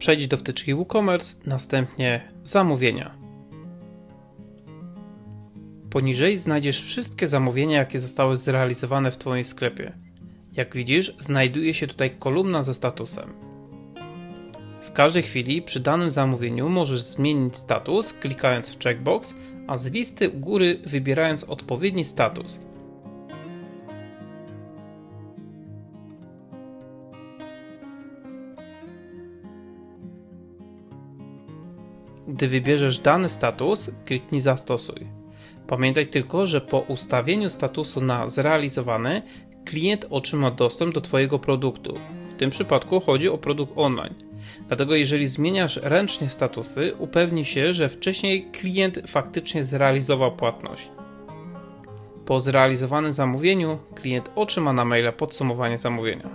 Przejdź do wtyczki WooCommerce, następnie zamówienia. Poniżej znajdziesz wszystkie zamówienia, jakie zostały zrealizowane w Twoim sklepie. Jak widzisz, znajduje się tutaj kolumna ze statusem. W każdej chwili przy danym zamówieniu możesz zmienić status klikając w checkbox, a z listy u góry wybierając odpowiedni status. Gdy wybierzesz dany status, kliknij Zastosuj. Pamiętaj tylko, że po ustawieniu statusu na zrealizowany, klient otrzyma dostęp do Twojego produktu. W tym przypadku chodzi o produkt online. Dlatego jeżeli zmieniasz ręcznie statusy, upewnij się, że wcześniej klient faktycznie zrealizował płatność. Po zrealizowanym zamówieniu klient otrzyma na maila podsumowanie zamówienia.